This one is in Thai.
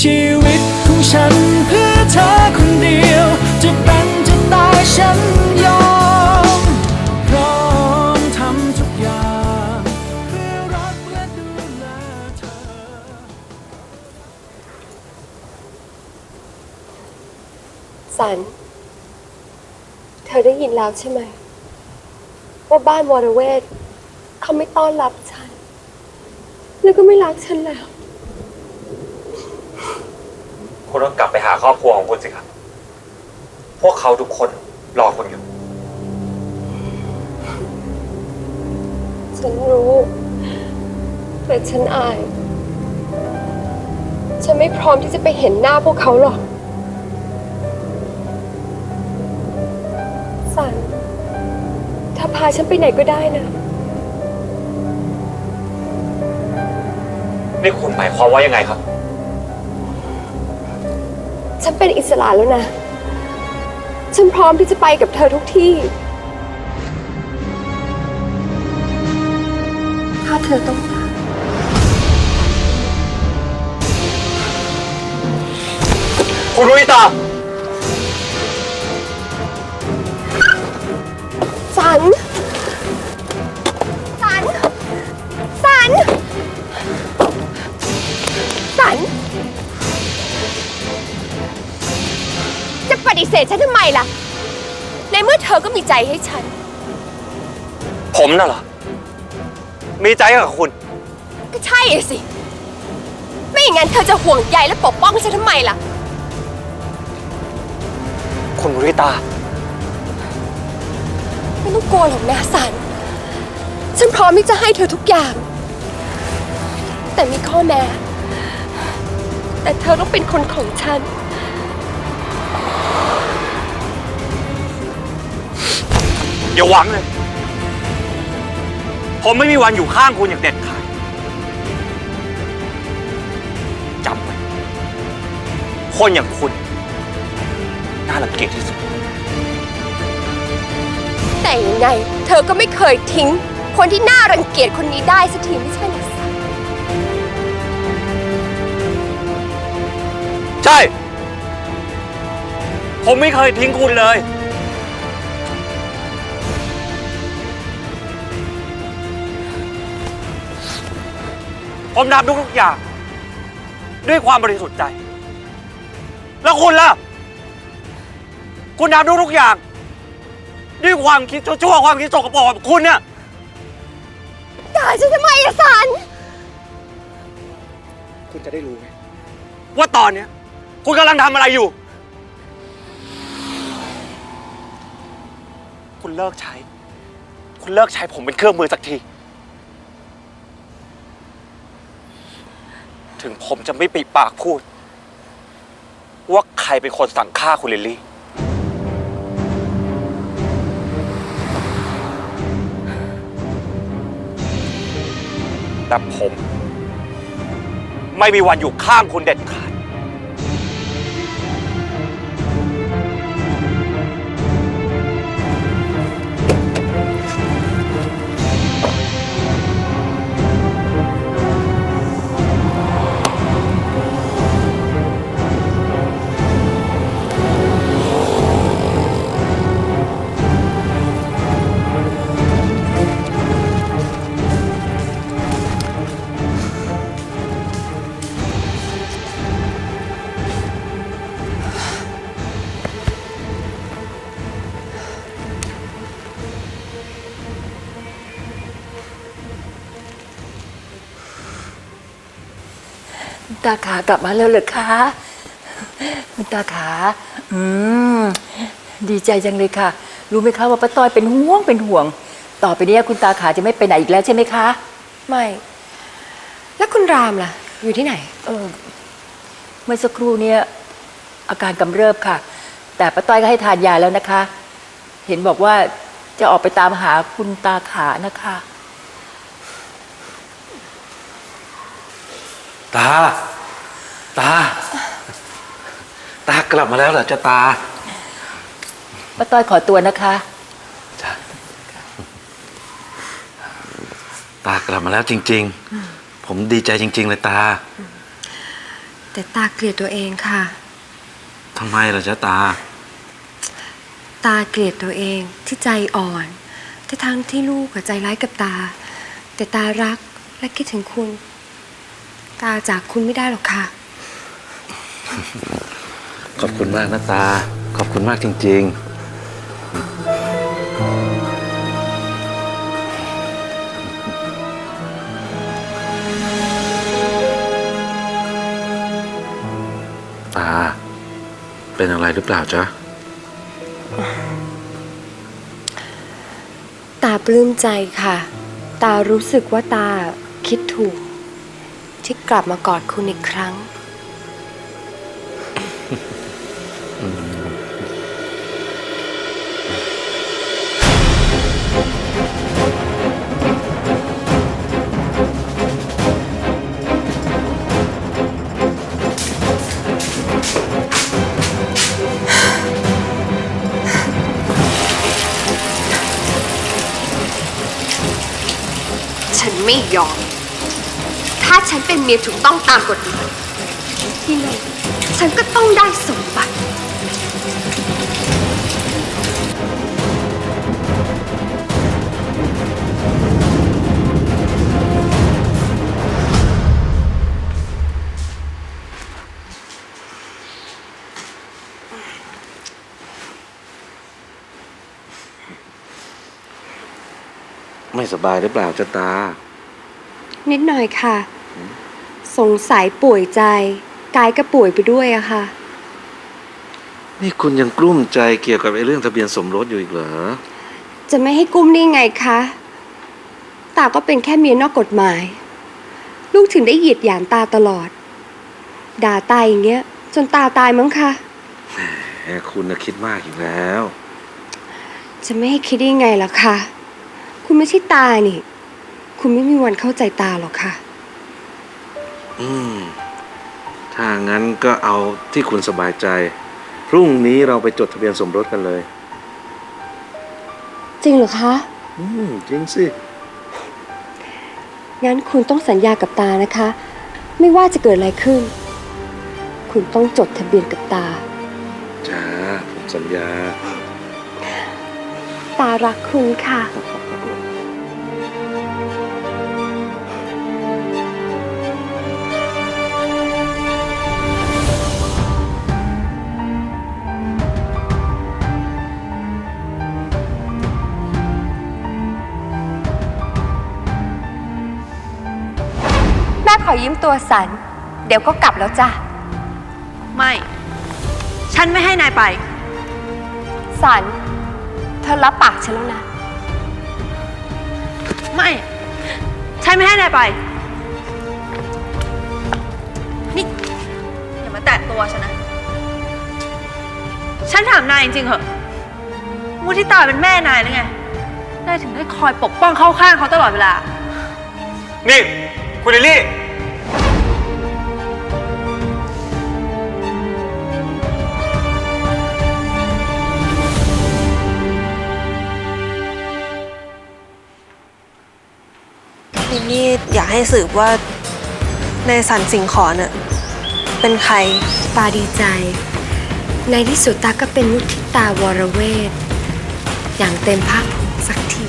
ชีวิตของฉันเพื่อเธอคนเดียว จะเป็นจะตายฉันยอมพร้อมทำทุกอย่างเพื่อรักและดูแลเธอ สัน เธอได้ยินแล้วใช่ไหม ว่าบ้านวรเวทเขาไม่ต้อนรับฉัน แล้วก็ไม่รักฉันแล้ว คุณต้องกลับไปหาครอบครัวของคุณสิครับ พวกเขาทุกคนรอคุณอยู่ ฉันรู้ แต่ฉันอาย ฉันไม่พร้อมที่จะไปเห็นหน้าพวกเขาหรอก สันเธอพาฉันไปไหนก็ได้นะ นี่คุณหมายความว่ายังไงครับ ฉันเป็นอิสระแล้วนะ ฉันพร้อมที่จะไปกับเธอทุกที่ ถ้าเธอต้องการคุณรุยตา ฏิเสธฉันทำไมล่ะ ในเมื่อเธอก็มีใจให้ฉัน ผมน่ะเหรอ มีใจกับคุณ ก็ใช่อะสิ ไม่อย่างนั้นเธอจะห่วงใยและปกป้องฉันทำไมล่ะ คุณรุยตา ไม่ต้องกลัวหรอกนะสัน ฉันพร้อมที่จะให้เธอทุกอย่าง แต่มีข้อแม้ แต่เธอต้องเป็นคนของฉัน อย่าหวังเลย ผมไม่มีวันอยู่ข้างคุณอย่างเด็ดขาดจำไว้คนอย่างคุณ น่ารังเกียจที่สุด แต่ยังไงเธอก็ไม่เคยทิ้ง คนที่น่ารังเกียจคนนี้ได้สักทีไม่ใช่เหรอสันใช่ ผมไม่เคยทิ้งคุณเลย ผมทำทุกๆอย่าง ด้วยความบริสุทธิ์ใจ แล้วคุณล่ะ คุณทำทุกๆอย่าง ด้วยความคิดชั่วๆความคิดสกปรกของคุณเนี่ยด่าฉันทำไมอะสัน คุณจะได้รู้ไหมว่าตอนเนี้ย คุณกำลังทำอะไรอยู่ คุณเลิกใช้ คุณเลิกใช้ผมเป็นเครื่องมือสักที ถึงผมจะไม่ปิดปากพูด ว่าใครเป็นคนสั่งฆ่าคุณลิลลี่ แต่ผม ไม่มีวันอยู่ข้างคุณเด็ดขาด คุณตาขากลับมาแล้วเหรอคะคุณตาขา อืม ดีใจจังเลยค่ะ รู้ไหมคะว่าป้าต้อยเป็นห่วงเป็นห่วง ต่อไปเนี้ยคุณตาขาจะไม่ไปไหนอีกแล้วใช่ไหมคะ ไม่ แล้วคุณรามล่ะ อยู่ที่ไหน เออ เมื่อสักครู่เนี้ยอาการกำเริบค่ะ แต่ป้าต้อยก็ให้ทานยาแล้วนะคะ เห็นบอกว่าจะออกไปตามหาคุณตาขานะคะ ตา ตา ตากลับมาแล้วเหรอจ้าตาป้าต้อยขอตัวนะคะจ้ะตากลับมาแล้วจริง ๆ ผมดีใจจริง ๆ เลยตา แต่ตาเกลียดตัวเองค่ะ ทำไมล่ะจ๊ะตา ตาเกลียดตัวเองที่ใจอ่อนแต่ทั้งที่ลูกกับใจร้ายกับตา แต่ตารักและคิดถึงคุณ ตาจากคุณไม่ได้หรอกค่ะ ขอบคุณมากนะตา ขอบคุณมากจริง ๆ ตา เป็นอะไรหรือเปล่าจ๊ะ ตาปลื้มใจค่ะ ตารู้สึกว่าตาคิดถูก ที่กลับมากอดคุณอีกครั้ง ฉันไม่ยอม ถ้าฉันเป็นเมียถูกต้องตามกฎหมายที่นั่นฉันก็ต้องได้สมบัติ ไม่สบายหรือเปล่าจ๊ะตา นิดหน่อยค่ะ สงสัยป่วยใจ กายก็ป่วยไปด้วยอะค่ะ นี่คุณยังกลุ้มใจเกี่ยวกับไอ้เรื่องทะเบียนสมรสอยู่อีกเหรอ จะไม่ให้กุ้มได้ไงคะ ตาก็เป็นแค่เมียนอกกฎหมาย ลูกถึงได้เหยียดหยามตาตลอด ด่าตายอย่างเงี้ย จนตาตายมั้งคะแหมคุณนะคิดมากอยู่แล้ว จะไม่ให้คิดได้ไงล่ะคะ คุณไม่ใช่ตานี่ คุณไม่มีวันเข้าใจตาหรอกค่ะ อืม ถ้างั้นก็เอาที่คุณสบายใจ พรุ่งนี้เราไปจดทะเบียนสมรสกันเลย จริงเหรอคะ อืม จริงสิ งั้นคุณต้องสัญญากับตานะคะ ไม่ว่าจะเกิดอะไรขึ้น คุณต้องจดทะเบียนกับตา จ้า ผมสัญญา ตารักคุณค่ะแม่ ขอยืมตัวสัน เดี๋ยวก็กลับแล้วจ้ะ ไม่ ฉันไม่ให้นายไป สัน เธอรับปากฉันแล้วนะ ไม่ ฉันไม่ให้นายไป นี่ อย่ามาแตะตัวฉันนะ ฉันถามนายจริงๆเหอะมุทิตาเป็นแม่นายหรือไง นายถึงได้คอยปกป้องเข้าข้างเขาตลอดเวลา นี่ คุณลิลลี่ อยากให้สืบว่าในสันสิงขอน่ะเป็นใคร ตาดีใจ ในที่สุดตาก็เป็นมุทิตาวรเวท อย่างเต็มภาคภูมิสักที